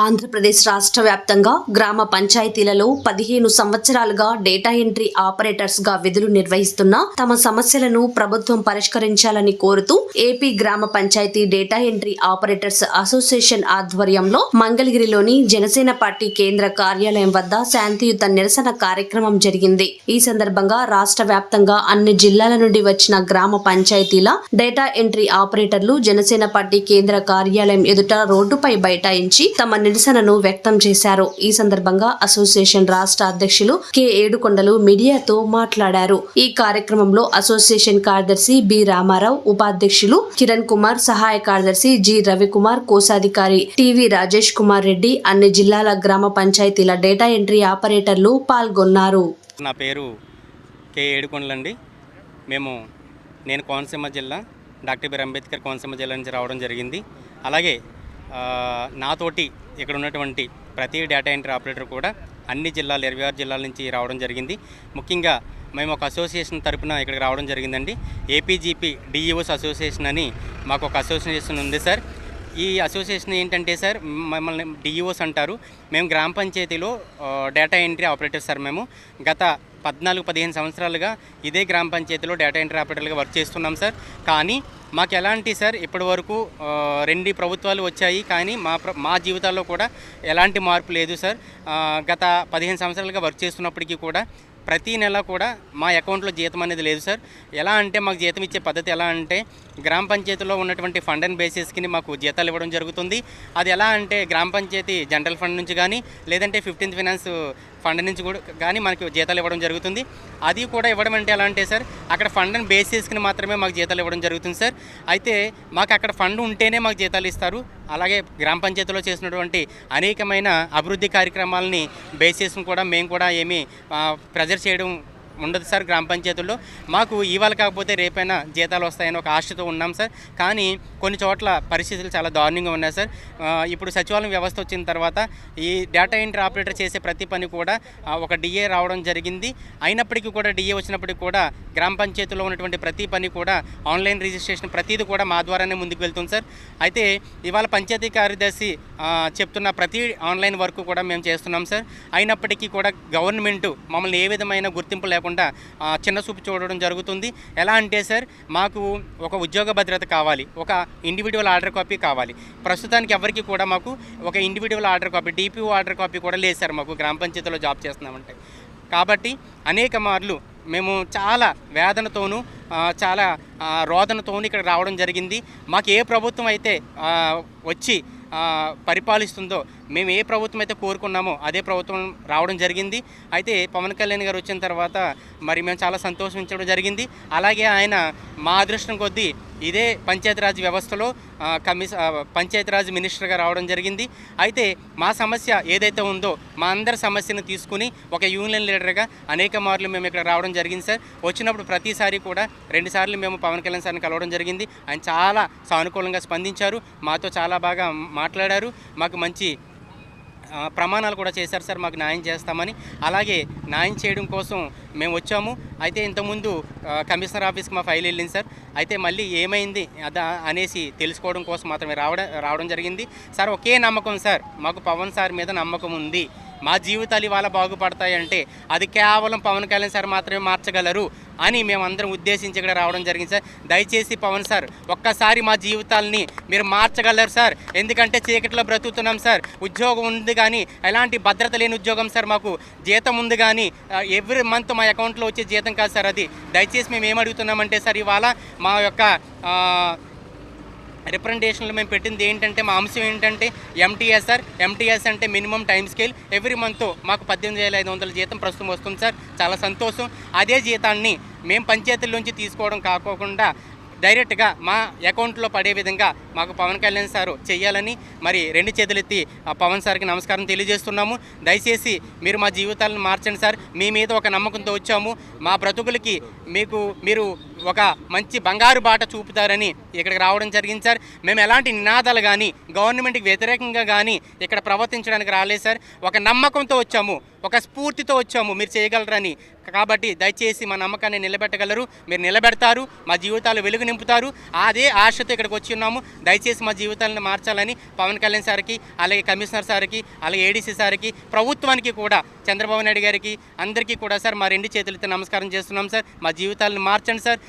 ఆంధ్రప్రదేశ్ రాష్ట్ర వ్యాప్తంగా గ్రామ పంచాయతీలలో పదిహేను సంవత్సరాలుగా డేటా ఎంట్రీ ఆపరేటర్స్గా విధులు నిర్వహిస్తున్న తమ సమస్యలను ప్రభుత్వం పరిష్కరించాలని కోరుతూ ఏపీ గ్రామ panchayat data entry operators association ఆధ్వర్యంలో మంగళగిరిలోని జనసేన పార్టీ కేంద్ర కార్యాలయం వద్ద శాంతియుత నిరసన కార్యక్రమం జరిగింది. ఈ సందర్భంగా రాష్ట్ర వ్యాప్తంగా అన్ని జిల్లాల నుండి వచ్చిన గ్రామ పంచాయతీల డేటా ఎంట్రీ ఆపరేటర్లు జనసేన పార్టీ కేంద్ర కార్యాలయం ఎదుట రోడ్డుపై బైఠాయించి తమ నిరసనను వ్యక్తం చేశారు. ఈ సందర్భంగా అసోసియేషన్ రాష్ట్ర అధ్యక్షులు కె. ఏడుకొండలు మీడియాతో మాట్లాడారు. ఈ కార్యక్రమంలో అసోసియేషన్ కార్యదర్శి బి. రామారావు ఉపాధ్యక్షులు కిరణ్ కుమార్ సహాయ కార్యదర్శి జి. రవికుమార్ కోశాధికారి టివి రాజేష్ కుమార్ రెడ్డి అన్ని జిల్లాల గ్రామ పంచాయతీల డేటా ఎంట్రీ ఆపరేటర్లు పాల్గొన్నారు. నా పేరు కే. ఏడుకొండలండి. మేము నేను కోనసీమ జిల్లా డాక్టర్ బిఆర్ అంబేద్కర్ కోనసీమ జిల్లా నుంచి రావడం జరిగింది. అలాగే నాతోటి ఇక్కడ ఉన్నటువంటి ప్రతి డేటా ఎంట్రీ ఆపరేటర్ కూడా అన్ని జిల్లాలు ఇరవై ఆరు జిల్లాల నుంచి రావడం జరిగింది. ముఖ్యంగా మేము ఒక అసోసియేషన్ తరపున ఇక్కడికి రావడం జరిగిందండి. ఏపీజీపీ డిఈఓస్ అసోసియేషన్ అని మాకు ఒక అసోసియేషన్ ఉంది సార్ ఈ అసోసియేషన్ ఏంటంటే సార్ మమ్మల్ని డిఈఓస్ అంటారు. మేము గ్రామ పంచాయతీలో డేటా ఎంట్రీ ఆపరేటర్ సార్ మేము. గత పద్నాలుగు పదిహేను సంవత్సరాలుగా ఇదే గ్రామ పంచాయతీలో డేటా ఎంట్రీ ఆపరేటర్గా వర్క్ చేస్తున్నాం సార్ కానీ మాకు ఎలాంటి సార్ ఇప్పటి వరకు రెండు ప్రభుత్వాలు వచ్చాయి కానీ మా ప్ర- మా జీవితాల్లో కూడా ఎలాంటి మార్పు లేదు సార్. గత పదిహేను సంవత్సరాలుగా వర్క్ చేస్తున్నప్పటికీ కూడా ప్రతి నెల కూడా మా అకౌంట్లో జీతం అనేది లేదు సార్. ఎలా అంటే మాకు జీతం ఇచ్చే పద్ధతి ఎలా అంటే గ్రామ పంచాయతీలో ఉన్నటువంటి ఫండ్ అండ్ బేసిస్కి మాకు జీతాలు ఇవ్వడం జరుగుతుంది. అది ఎలా అంటే గ్రామ పంచాయతీ జనరల్ ఫండ్ నుంచి కానీ లేదంటే ఫిఫ్టీన్త్ ఫైనాన్స్ ఫండ్ నుంచి కూడా కానీ మనకి జీతాలు ఇవ్వడం జరుగుతుంది. అది కూడా ఇవ్వడం అంటే ఎలా అంటే సార్ అక్కడ ఫండ్ బేస్ చేసుకుని మాత్రమే మాకు జీతాలు ఇవ్వడం జరుగుతుంది సార్. అయితే మాకు అక్కడ ఫండ్ ఉంటేనే మాకు జీతాలు ఇస్తారు. అలాగే గ్రామ పంచాయతీలో చేసినటువంటి అనేకమైన అభివృద్ధి కార్యక్రమాలని బేస్ చేసుకుని కూడా మేము కూడా ఏమీ ప్రెజర్ చేయడం ఉండదు సార్ గ్రామ పంచాయతీల్లో. మాకు ఇవాళ కాకపోతే రేపైనా జీతాలు వస్తాయని ఒక ఆశతో ఉన్నాం సార్. కానీ కొన్ని చోట్ల పరిస్థితులు చాలా దారుణంగా ఉన్నాయి సార్. ఇప్పుడు సచివాలయం వ్యవస్థ వచ్చిన తర్వాత ఈ డేటా ఎంట్రీ ఆపరేటర్ చేసే ప్రతి పని కూడా ఒక డిఏ రావడం జరిగింది. అయినప్పటికీ కూడా డిఏ వచ్చినప్పటికీ కూడా గ్రామ పంచాయతీలో ఉన్నటువంటి ప్రతి పని కూడా ఆన్లైన్ రిజిస్ట్రేషన్ ప్రతిదీ కూడా మా ద్వారానే ముందుకు వెళ్తుంది సార్. అయితే ఇవాళ పంచాయతీ కార్యదర్శి చెప్తున్న ప్రతి ఆన్లైన్ వర్క్ కూడా మేము చేస్తున్నాం సార్. అయినప్పటికీ కూడా గవర్నమెంట్ మమ్మల్ని ఏ విధమైన గుర్తింపు లేకుండా ఆ, చిన్న చూపు చూడడం జరుగుతుంది. ఎలా అంటే సార్ మాకు ఒక ఉద్యోగ భద్రత కావాలి. ఒక ఇండివిజువల్ ఆర్డర్ కాపీ కావాలి. ప్రస్తుతానికి ఎవరికి కూడా మాకు ఒక individual order copy DPO order copy కూడా లేదు సార్ మాకు గ్రామ పంచాయతీలో జాబ్ చేస్తున్నామంటే. కాబట్టి అనేక మార్లు మేము చాలా వేదనతోనూ చాలా రోదనతోనూ ఇక్కడ రావడం జరిగింది. మాకు ఏ ప్రభుత్వం అయితే వచ్చి పరిపాలిస్తుందో మేము ఏ ప్రభుత్వం అయితే కోరుకున్నామో అదే ప్రభుత్వం రావడం జరిగింది. అయితే పవన్ కళ్యాణ్ గారు వచ్చిన తర్వాత మరి మేము చాలా సంతోషించడం జరిగింది. అలాగే ఆయన మా అదృష్టం కొద్దీ ఇదే పంచాయతీరాజ్ వ్యవస్థలో కమిషన్ పంచాయతీరాజ్ మినిస్టర్గా రావడం జరిగింది. అయితే మా సమస్య ఏదైతే ఉందో మా అందరి సమస్యను తీసుకుని ఒక యూనియన్ లీడర్గా అనేక మార్లు మేము ఇక్కడ రావడం జరిగింది సార్. వచ్చినప్పుడు ప్రతిసారి కూడా రెండుసార్లు మేము పవన్ కళ్యాణ్ సార్ని కలవడం జరిగింది. ఆయన చాలా సానుకూలంగా స్పందించారు. మాతో చాలా బాగా మాట్లాడారు. మాకు మంచి ప్రమాణాలు కూడా చేశారు సార్ మాకు న్యాయం చేస్తామని. అలాగే న్యాయం చేయడం కోసం మేము వచ్చాము. అయితే ఇంతకుముందు కమిషనర్ ఆఫీస్కి మా ఫైల్ వెళ్ళింది సార్. అయితే మళ్ళీ ఏమైంది అదా అనేసి తెలుసుకోవడం కోసం మాత్రమే రావడం రావడం జరిగింది. సార్ ఒకే నమ్మకం సార్. మాకు పవన్ సార్ మీద నమ్మకం ఉంది. మా జీవితాలు ఇవాళ బాగుపడతాయంటే అది కేవలం పవన్ కళ్యాణ్ సార్ మాత్రమే మార్చగలరు అని మేమందరం ఉద్దేశించి ఇక్కడ రావడం జరిగింది సార్. దయచేసి పవన్ సార్ ఒక్కసారి మా జీవితాల్ని మీరు మార్చగలరు సార్. ఎందుకంటే చీకట్లో బ్రతుకుతున్నాం సార్. ఉద్యోగం ఉంది కానీ ఎలాంటి భద్రత లేని ఉద్యోగం సార్ మాకు. జీతం ఉంది కానీ ఎవ్రీ మంత్ మా అకౌంట్లో వచ్చే జీతం కాదు సార్ అది. దయచేసి మేము ఏం అడుగుతున్నామంటే సార్ ఇవాళ మా యొక్క రిప్రజెంటేషన్లో మేము పెట్టింది ఏంటంటే మా అంశం ఏంటంటే ఎంటీఎస్ సార్ ఎంటీఎస్ అంటే minimum time scale. Every month మాకు పద్దెనిమిది వేల ఐదు వందల జీతం ప్రస్తుతం వస్తుంది సార్. చాలా సంతోషం. అదే జీతాన్ని మేము పంచాయతీల్లోంచి తీసుకోవడం కాకోకుండా డైరెక్ట్గా మా అకౌంట్లో పడే విధంగా మాకు పవన్ కళ్యాణ్ సారు చేయాలని మరి రెండు చేతులెత్తి ఆ పవన్ సార్కి నమస్కారం తెలియజేస్తున్నాము. దయచేసి మీరు మా జీవితాలను మార్చండి సార్. మీ మీద ఒక నమ్మకంతో వచ్చాము. మా బ్రతుకులకి మీకు మీరు ఒక మంచి బంగారు బాట చూపుతారని ఇక్కడికి రావడం జరిగింది సార్. మేము ఎలాంటి నినాదాలు కానీ గవర్నమెంట్కి వ్యతిరేకంగా కానీ ఇక్కడ ప్రవర్తించడానికి రాలేదు సార్. ఒక నమ్మకంతో వచ్చాము. ఒక స్ఫూర్తితో వచ్చాము. మీరు చేయగలరని. కాబట్టి దయచేసి మా నమ్మకాన్ని నిలబెట్టగలరు. మీరు నిలబెడతారు. మా జీవితాలు వెలుగు నింపుతారు. అదే ఆశతో ఇక్కడికి వచ్చి ఉన్నాము. దయచేసి మా జీవితాలను మార్చాలని పవన్ కళ్యాణ్ సార్కి అలాగే కమిషనర్ సార్కి అలాగే ఏడీసీ సార్కి ప్రభుత్వానికి కూడా చంద్రబాబు నాయుడు గారికి అందరికీ కూడా సార్ మా రెండు చేతులతో నమస్కారం చేస్తున్నాం సార్. మా జీవితాలను మార్చండి సార్.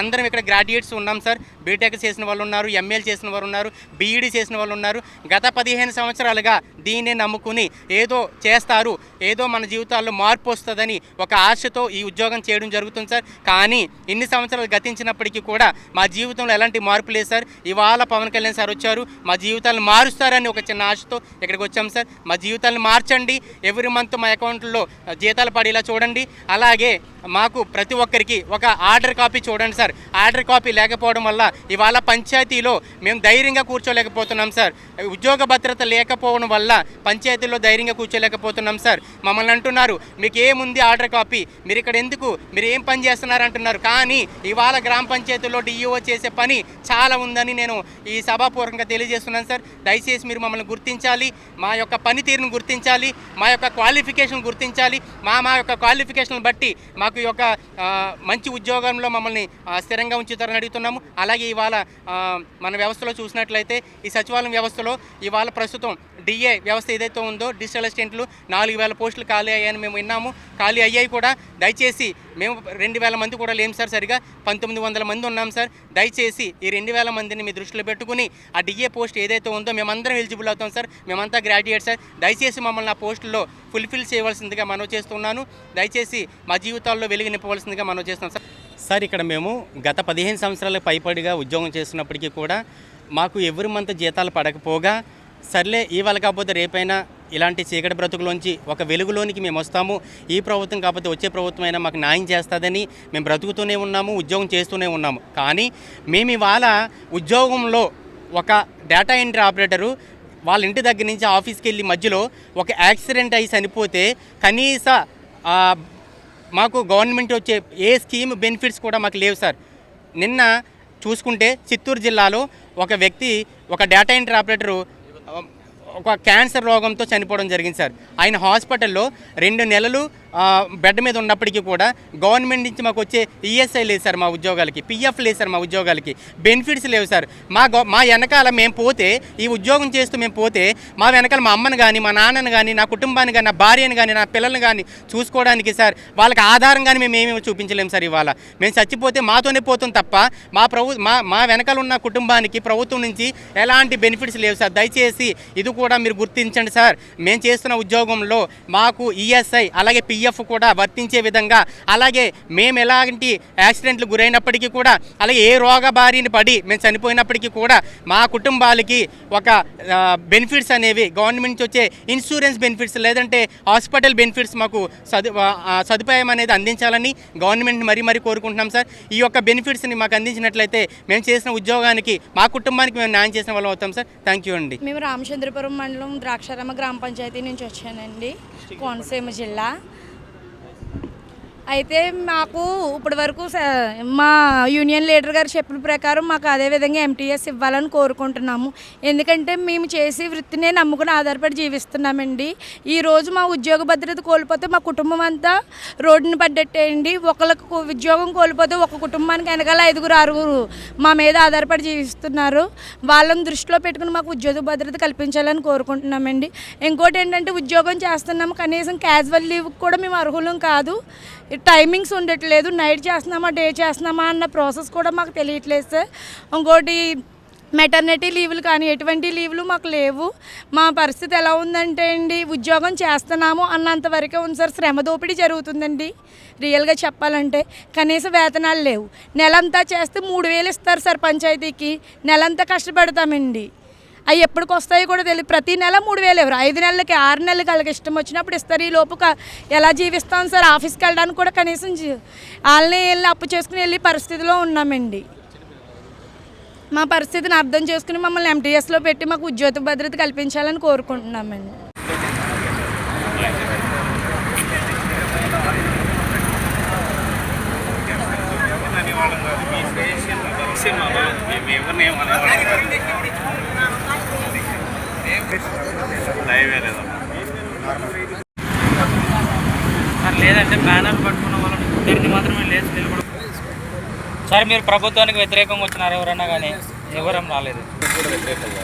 అందరం ఇక్కడ గ్రాడ్యుయేట్స్ ఉన్నాం సార్. బీటెక్ చేసిన వాళ్ళు ఉన్నారు ఎంఏలు చేసిన వారు ఉన్నారు బీఈడీ చేసిన వాళ్ళు ఉన్నారు. గత పదిహేను సంవత్సరాలుగా దీన్నే నమ్ముకుని ఏదో చేస్తారు. ఏదో మన జీవితాల్లో మార్పు వస్తుందని ఒక ఆశతో ఈ ఉద్యోగం చేయడం జరుగుతుంది సార్. కానీ ఇన్ని సంవత్సరాలు గతించినప్పటికీ కూడా మా జీవితంలో ఎలాంటి మార్పు లేదు సార్. ఇవాళ పవన్ కళ్యాణ్ సార్ వచ్చారు. మా జీవితాలను మారుస్తారని ఒక చిన్న ఆశతో ఇక్కడికి వచ్చాం సార్. మా జీవితాలను మార్చండి. ఎవ్రీ మంత్ మా అకౌంట్లో జీతాలు పడేలా చూడండి. అలాగే మాకు ప్రతి ఒక్కరికి ఒక ఆర్డర్ కాపీ చూడండి సార్. ఆర్డర్ కాపీ లేకపోవడం వల్ల ఇవాళ పంచాయతీలో మేము ధైర్యంగా కూర్చోలేకపోతున్నాం సార్. ఉద్యోగ భద్రత లేకపోవడం వల్ల పంచాయతీలో ధైర్యంగా కూర్చోలేకపోతున్నాం సార్. మమ్మల్ని అంటున్నారు మీకు ఏముంది ఆర్డర్ కాపీ? మీరు ఇక్కడ ఎందుకు మీరు ఏం పని చేస్తున్నారు అంటున్నారు కానీ ఇవాళ గ్రామ పంచాయతీలో డిఈఓ చేసే పని చాలా ఉందని నేను ఈ సభాపూర్వకంగా తెలియజేస్తున్నాను సార్. దయచేసి మీరు మమ్మల్ని గుర్తించాలి మా యొక్క పనితీరును గుర్తించాలి మా యొక్క క్వాలిఫికేషన్ గుర్తించాలి. మా మా యొక్క క్వాలిఫికేషన్ బట్టి మాకు ఈ యొక్క మంచి ఉద్యోగంలో మమ్మల్ని స్థిరంగా ఉంచుతారని అడుగుతున్నాము. అలాగే ఇవాళ మన వ్యవస్థలో చూసినట్లయితే ఈ సచివాలయం వ్యవస్థలో ఇవాళ ప్రస్తుతం డిఏ వ్యవస్థ ఏదైతే ఉందో డిజిటల్ అసిస్టెంట్లు నాలుగు వేల పోస్టులు ఖాళీ అయ్యాయని మేము విన్నాము. ఖాళీ అయ్యాయి కూడా దయచేసి మేము రెండు వేల మంది కూడా లేము సార్ సరిగా. పంతొమ్మిది వందల మంది ఉన్నాం సార్. దయచేసి ఈ రెండు వేల మందిని మీ దృష్టిలో పెట్టుకుని ఆ డిఏ పోస్ట్ ఏదైతే ఉందో మేమందరం ఎలిజిబుల్ అవుతాం సార్. మేమంతా గ్రాడ్యుయేట్ సార్. దయచేసి మమ్మల్ని ఆ పోస్టులో ఫుల్ఫిల్ చేయవలసిందిగా మనం చేస్తున్నాను. దయచేసి మా జీవితాల్లో వెలుగు నింపవలసిందిగా మనం చేస్తున్నాం సార్. సార్ ఇక్కడ మేము గత పదిహేను సంవత్సరాలకు పైపడిగా ఉద్యోగం చేస్తున్నప్పటికీ కూడా మాకు ఎవరి మంత్ జీతాలు పడకపోగా సర్లే ఇవాళ కాకపోతే రేపైనా ఇలాంటి చీకటి బ్రతుకులోంచి ఒక వెలుగులోనికి మేము వస్తాము. ఈ ప్రభుత్వం కాకపోతే వచ్చే ప్రభుత్వం అయినా మాకు న్యాయం చేస్తుందని మేము బ్రతుకుతూనే ఉన్నాము ఉద్యోగం చేస్తూనే ఉన్నాము. కానీ మేము ఇవాళ ఉద్యోగంలో ఒక డేటా ఎంట్రీ ఆపరేటరు వాళ్ళ ఇంటి దగ్గర నుంచి ఆఫీస్కి వెళ్ళి మధ్యలో ఒక యాక్సిడెంట్ అయి చనిపోతే కనీస మాకు గవర్నమెంట్ వచ్చే ఏ స్కీమ్ బెనిఫిట్స్ కూడా మాకు లేవు సార్. నిన్న చూసుకుంటే చిత్తూరు జిల్లాలో ఒక వ్యక్తి ఒక డేటా ఎంట్రీ ఆపరేటరు ఒక క్యాన్సర్ రోగంతో చనిపోవడం జరిగింది సార్. ఆయన హాస్పిటల్లో రెండు నెలలు బెడ్ మీద ఉన్నప్పటికీ కూడా గవర్నమెంట్ నుంచి మాకు వచ్చే ఈఎస్ఐ లేదు సార్ మా ఉద్యోగాలకి పిఎఫ్ లేదు సార్ మా ఉద్యోగాలకి బెనిఫిట్స్ లేవు సార్. మా మా వెనకాల మేము పోతే ఈ ఉద్యోగం చేస్తూ మేము పోతే మా వెనకాల మా అమ్మని కానీ మా నాన్నని కానీ నా కుటుంబాన్ని కానీ నా భార్యని కానీ నా పిల్లల్ని కానీ చూసుకోవడానికి సార్ వాళ్ళకి ఆధారంగానే మేము ఏమేమి చూపించలేము సార్ ఇవాళ. మేము చచ్చిపోతే మాతోనే పోతాం తప్ప మా ప్రభు మా మా వెనకాల ఉన్న కుటుంబానికి ప్రభుత్వం నుంచి ఎలాంటి బెనిఫిట్స్ లేవు సార్. దయచేసి ఇది కూడా మీరు గుర్తించండి సార్. మేము చేస్తున్న ఉద్యోగంలో మాకు ఈఎస్ఐ అలాగే పిఎఫ్ కూడా వర్తించే విధంగా అలాగే మేము ఎలాంటి యాక్సిడెంట్లు గురైనప్పటికీ కూడా అలాగే ఏ రోగ బారిన పడి మేము చనిపోయినప్పటికీ కూడా మా కుటుంబాలకి ఒక బెనిఫిట్స్ అనేవి గవర్నమెంట్ నుంచి వచ్చే ఇన్సూరెన్స్ బెనిఫిట్స్ లేదంటే హాస్పిటల్ బెనిఫిట్స్ మాకు సదు సదుపాయం అనేది అందించాలని గవర్నమెంట్ మరీ మరీ కోరుకుంటున్నాం సార్. ఈ యొక్క బెనిఫిట్స్ని మాకు అందించినట్లయితే మేము చేసిన ఉద్యోగానికి మా కుటుంబానికి మేము న్యాయం చేసిన వాళ్ళం అవుతాం సార్. థ్యాంక్ యూ అండి. మేము రామచంద్రపురం మండలం ద్రాక్షారామ గ్రామ పంచాయతీ నుంచి వచ్చానండి. కోనసీమ జిల్లా. అయితే మాకు ఇప్పటి వరకు మా యూనియన్ లీడర్ గారు చెప్పిన ప్రకారం మాకు అదే విధంగా ఎంటీఎస్ ఇవ్వాలని కోరుకుంటున్నాము. ఎందుకంటే మేము చేసి వృత్తినే నమ్ముకుని ఆధారపడి జీవిస్తున్నామండి. ఈ రోజు మా ఉద్యోగ భద్రత కోల్పోతే మా కుటుంబం అంతా రోడ్డున పడ్డట్టేయండి. ఒకళ్ళకు ఉద్యోగం కోల్పోతే ఒక కుటుంబానికి వెనకాల ఐదుగురు ఆరుగురు మా మీద ఆధారపడి జీవిస్తున్నారు. వాళ్ళని దృష్టిలో పెట్టుకుని మాకు ఉద్యోగ భద్రత కల్పించాలని కోరుకుంటున్నామండి. ఇంకోటి ఏంటంటే ఉద్యోగం చేస్తున్నాము. కనీసం క్యాజువల్ లీవ్ కూడా మేము అర్హులం కాదు. టైమింగ్స్ ఉండట్లేదు నైట్ చేస్తున్నామా డే చేస్తున్నామా అన్న ప్రాసెస్ కూడా మాకు తెలియట్లేదు సార్. ఇంకోటి మెటర్నిటీ లీవులు కానీ ఎటువంటి లీవులు మాకు లేవు. మా పరిస్థితి ఎలా ఉందంటే అండి ఉద్యోగం చేస్తున్నాము అన్నంత వరకే ఉంది సార్. శ్రమ దోపిడీ జరుగుతుందండి రియల్గా చెప్పాలంటే. కనీస వేతనాలు లేవు. నెలంతా చేస్తే మూడు వేలు ఇస్తారు సార్ పంచాయతీకి. నెలంతా కష్టపడతామండి. అవి ఎప్పటికి వస్తాయో కూడా తెలియదు ప్రతి నెల మూడు వేలు ఎవరు ఐదు నెలలకి ఆరు నెలలకి వాళ్ళకి ఇష్టం వచ్చినప్పుడు ఇస్తారు. ఈ లోపు ఎలా జీవిస్తాం సార్? ఆఫీస్కి వెళ్ళడానికి కూడా కనీసం వాళ్ళని వెళ్ళి అప్పు చేసుకుని వెళ్ళి పరిస్థితిలో ఉన్నామండి. మా పరిస్థితిని అర్థం చేసుకుని మమ్మల్ని ఎంటీఎస్లో పెట్టి మాకు ఉద్యోగ భద్రత కల్పించాలని కోరుకుంటున్నామండి. హైవే లేదంటే బ్యానర్ పట్టుకున్న వాళ్ళని ఇద్దరిని మాత్రమే లేదు నిలబడు సార్ మీరు ప్రభుత్వానికి వ్యతిరేకంగా వచ్చినారు ఎవరన్నా కానీ? ఎవరం రాలేదు. వ్యతిరేకంగా